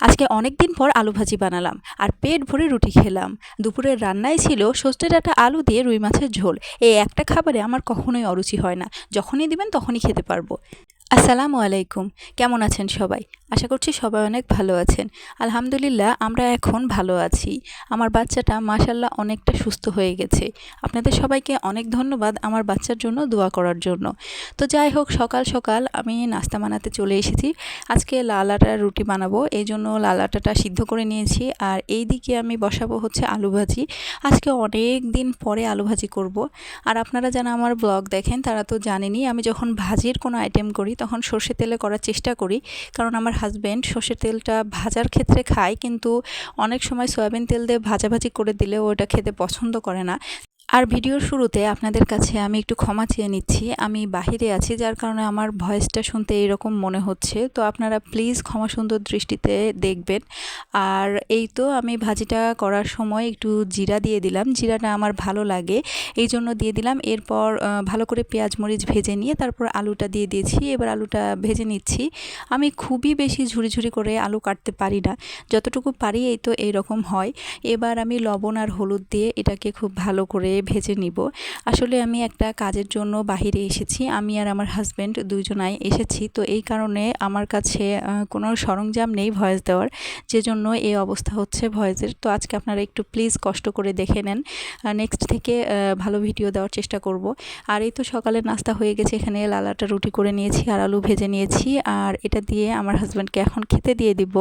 আজকে অনেক দিন পর আলু ভাজি বানালাম আর পেট ভরে রুটি খেলাম। দুপুরের রান্নায় ছিল সর্ষে ডাটা আলু দিয়ে রুই মাছের ঝোল। এই একটা খাবারে আমার কখনোই অরুচি হয় না। যখনই দিবেন তখনই খেতে পারব। আসসালামু আলাইকুম। কেমন আছেন সবাই? আশা করছি সবাই অনেক ভালো আছেন। আলহামদুলিল্লাহ, আমরা এখন ভালো আছি। আমার বাচ্চাটা মাশাল্লাহ অনেকটা সুস্থ হয়ে গেছে। আপনাদের সবাইকে অনেক ধন্যবাদ আমার বাচ্চার জন্য দোয়া করার জন্য। তো যাই হোক, সকাল সকাল আমি নাস্তা বানাতে চলে এসেছি। আজকে লাল আটার রুটি বানাবো এই জন্য লাল আটাটা সিদ্ধ করে নিয়েছি। আর এই দিকে আমি বসাবো হচ্ছে আলু ভাজি। আজকে অনেক দিন পরে আলু ভাজি করব। আর আপনারা যারা আমার ব্লগ দেখেন, তারা তো জানেনই, আমি যখন ভাজির কোনো আইটেম করি তখন সর্ষে তেলে করার চেষ্টা করি। কারণ আমার হাজব্যান্ড সর্ষের তেলটা ভাজার ক্ষেত্রে খায়, কিন্তু অনেক সময় সয়াবিন তেল দিয়ে ভাজাভাজি করে দিলেও ওটা খেতে পছন্দ করে না। আর ভিডিওর শুরুতে আপনাদের কাছে আমি একটু ক্ষমা চেয়ে নিচ্ছি। আমি বাহিরে আছি, যার কারণে আমার ভয়েসটা শুনতে এরকম মনে হচ্ছে। তো আপনারা প্লিজ ক্ষমা সুন্দর দৃষ্টিতে দেখবেন। আর এই তো আমি ভাজিটা করার সময় একটু জিরা দিয়ে দিলাম। জিরাটা আমার ভালো লাগে, এই জন্য দিয়ে দিলাম। এরপর ভালো করে পেঁয়াজ মরিচ ভেজে নিয়ে তারপর আলুটা দিয়ে দিয়েছি। এবার আলুটা ভেজে নিচ্ছি। আমি খুবই বেশি ঝুড়ি ঝুড়ি করে আলু কাটতে পারি না। যতটুকু পারি এই তো এইরকম হয়। এবার আমি লবণ আর হলুদ দিয়ে এটাকে খুব ভালো করে ভেজে নিব। আসলে আমি একটা কাজের জন্য বাহিরে এসেছি। আমি আর আমার হাজব্যান্ড দুজনাই এসেছি। তো এই কারণে আমার কাছে কোনো সরঞ্জাম নেই ভয়েস দেওয়ার। যে জন্য এই অবস্থা হচ্ছে ভয়েসের। তো আজকে আপনারা একটু প্লিজ কষ্ট করে দেখে নেন। নেক্সট থেকে ভালো ভিডিও দেওয়ার চেষ্টা করব। আর এই তো সকালে নাস্তা হয়ে গেছে। এখানে লালাটা রুটি করে নিয়েছি, আর আলু ভেজে নিয়েছি। আর এটা দিয়ে আমার হাজব্যান্ডকে এখন খেতে দিয়ে দিব।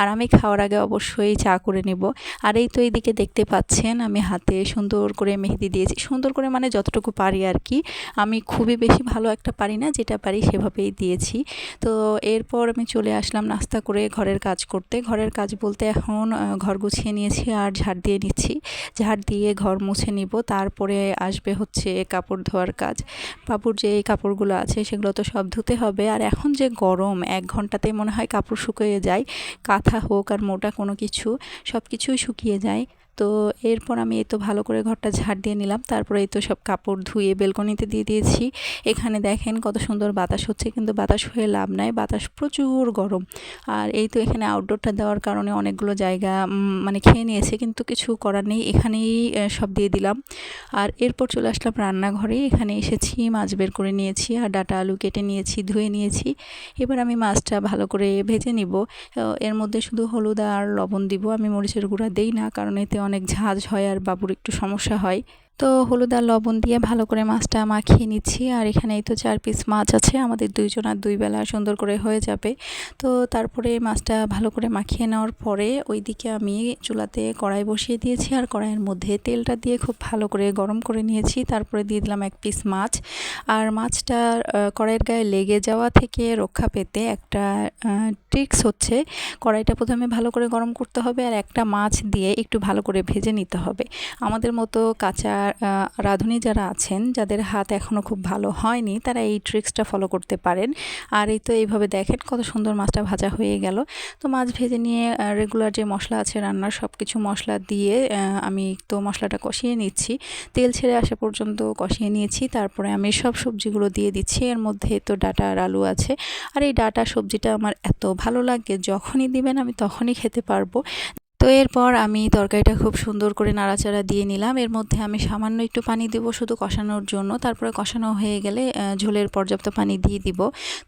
আর আমি খাওয়ার আগে অবশ্যই চা করে নেব। আর এই তো এইদিকে দেখতে পাচ্ছেন, আমি হাতে সুন্দর করে মেহেদি দিয়েছি। সুন্দর করে মানে যতটুকু পারি আর কি। আমি খুবই বেশি ভালো একটা পারি না, যেটা পারি সেভাবেই দিয়েছি। তো এরপর আমি চলে আসলাম নাস্তা করে ঘরের কাজ করতে। ঘরের কাজ বলতে এখন ঘর গুছিয়ে নিয়েছি আর ঝাড় দিয়ে নিচ্ছি। ঝাড় দিয়ে ঘর মুছে নিব। তারপরে আসবে হচ্ছে কাপড় ধোয়ার কাজ। বাবুর যে কাপড়গুলো আছে, সেগুলো তো সব ধুতে হবে। আর এখন যে গরম, এক ঘন্টাতে মনে হয় কাপড় শুকিয়ে যায়। কাঁথা হোক আর মোটা কোনো কিছু সব কিছুই শুকিয়ে যায়। তো এরপর আমি এই তো ভালো করে ঘরটা ঝাড় দিয়ে নিলাম। তারপরে এই তো সব কাপড় ধুয়ে বেলকনিতে দিয়ে দিয়েছি। এখানে দেখেন কত সুন্দর বাতাস হচ্ছে, কিন্তু বাতাস হয়ে লাভ নাই। বাতাস প্রচুর গরম। আর এই তো এখানে আউটডোরটা দেওয়ার কারণে অনেকগুলো জায়গা মানে খেয়ে নিয়েছে, কিন্তু কিছু করার নেই। এখানেই সব দিয়ে দিলাম। আর এরপর চলে আসলাম রান্নাঘরে। এখানে এসেছি, মাছ বের করে নিয়েছি আর ডাটা আলু কেটে নিয়েছি, ধুয়ে নিয়েছি। এবার আমি মাছটা ভালো করে ভেজে নিব। এর মধ্যে শুধু হলুদ আর লবণ দিব। আমি মরিচের গুঁড়া দেই না, কারণ এতে অনেক ঝাঁজ হয় আর বাবুর একটু সমস্যা হয়। তো হলুদ আর লবণ দিয়ে ভালো করে মাছটা মাখিয়ে নিচ্ছি। আর এখানে এই তো চার পিস মাছ আছে, আমাদের দুইজন আর দুই বেলা সুন্দর করে হয়ে যাবে। তো তারপরে মাছটা ভালো করে মাখিয়ে নেওয়ার পরে ওইদিকে আমি চুলাতে কড়াই বসিয়ে দিয়েছি আর কড়াইয়ের মধ্যে তেলটা দিয়ে খুব ভালো করে গরম করে নিয়েছি। তারপরে দিয়ে দিলাম এক পিস মাছ। আর মাছটা কড়াইয়ের গায়ে লেগে যাওয়া থেকে রক্ষা পেতে একটা ট্রিক্স হচ্ছে। কড়াইটা প্রথমে ভালো করে গরম করতে হবে আর একটা মাছ দিয়ে একটু ভালো করে ভেজে নিতে হবে। আমাদের মতো কাঁচা রাঁধুনি যারা আছেন, যাদের হাত এখনও খুব ভালো হয়নি, তারা এই ট্রিক্সটা ফলো করতে পারেন। আর এই তো এইভাবে দেখেন কত সুন্দর মাছটা ভাজা হয়ে গেল। তো মাছ ভেজে নিয়ে রেগুলার যে মশলা আছে রান্নার সব কিছু মশলা দিয়ে আমি তো মশলাটা কষিয়ে নিচ্ছি। তেল ছেড়ে আসা পর্যন্ত কষিয়ে নিয়েছি। তারপরে আমি সব সবজিগুলো দিয়ে দিচ্ছি। এর মধ্যে তো ডাটা আর আলু আছে। আর এই ডাটা সবজিটা আমার এত ভালো লাগে, যখনই দিবেন আমি তখনই খেতে পারব। তো এরপর আমি তরকারিটা খুব সুন্দর করে নাড়াচাড়া দিয়ে নিলাম। এর মধ্যে আমি সামান্য একটু পানি দেবো শুধু কষানোর জন্য। তারপরে কষানো হয়ে গেলে ঝোলের পর্যাপ্ত পানি দিয়ে দিব।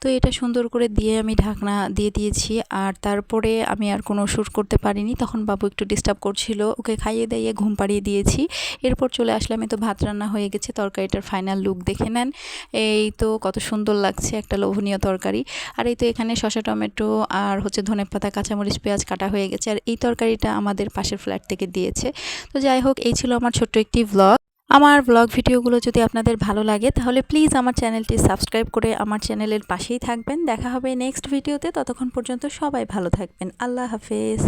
তো এটা সুন্দর করে দিয়ে আমি ঢাকনা দিয়ে দিয়েছি। আর তারপরে আমি আর কোনো শ্যুট করতে পারিনি। তখন বাবু একটু ডিস্টার্ব করছিল। ওকে খাইয়ে দাইয়ে ঘুম পাড়িয়ে দিয়েছি। এরপর চলে আসলাম। তো ভাত রান্না হয়ে গেছে। তরকারিটার ফাইনাল লুক দেখে নেন। এই তো কত সুন্দর লাগছে একটা লোভনীয় তরকারি। আর এই তো এখানে শশা টমেটো আর হচ্ছে ধনে পাতা কাঁচামরিচ, পেঁয়াজ কাটা হয়ে গেছে। আর এই তরকারিটা এটা আমাদের পাশের ফ্ল্যাট থেকে দিয়েছে। তো যাই হোক, এই ছিল আমার ছোট্ট একটি ব্লগ আমার ব্লগ ভিডিওগুলো যদি আপনাদের ভালো লাগে, তাহলে প্লিজ আমার চ্যানেলটি সাবস্ক্রাইব করে আমার চ্যানেলের পাশেই থাকবেন। দেখা হবে নেক্সট ভিডিওতে ততক্ষণ পর্যন্ত সবাই ভালো থাকবেন। আল্লাহ হাফেজ।